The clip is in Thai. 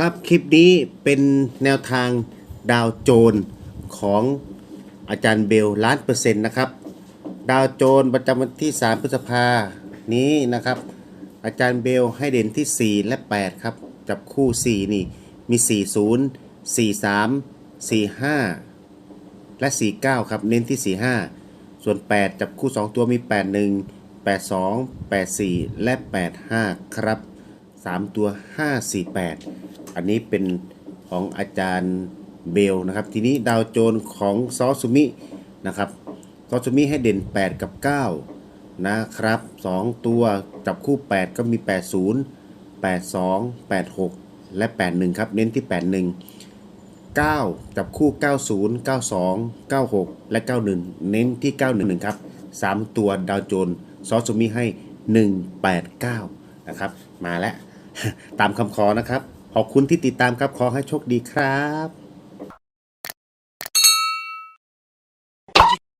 ครับคลิปนี้เป็นแนวทางดาวโจนของอาจารย์เบลล้านเปอร์เซ็นต์นะครับ ดาวโจนประจำวันที่ 3 พฤษภานี้นะครับ อาจารย์เบลให้เด่นที่ 4 และ 8 ครับ จับคู่ 4 นี่มี 40 43 45 และ 49 ครับ เน้นที่ 45 ส่วน 8 จับคู่ 2 ตัวมี 81 82 84 และ 85 ครับ 3 ตัว 548 อันนี้เป็นของอาจารย์เบลนะครับ ทีนี้ดาวโจนของซอสุมินะครับซอสุมิให้เด่น 8 กับ 9 นะครับ 2 ตัวจับคู่ 8 ก็มี 80 82 86 และ 81 ครับ เน้นที่ 81 9 จับคู่ 90 92 96 และ 91 เน้นที่ 91 ครับ 3 ตัวดาวโจนซอสุมิให้ 189 นะครับ มาแล้ว ตามคำขอนะครับ ขอบคุณที่ติดตามครับ ขอให้โชคดีครับ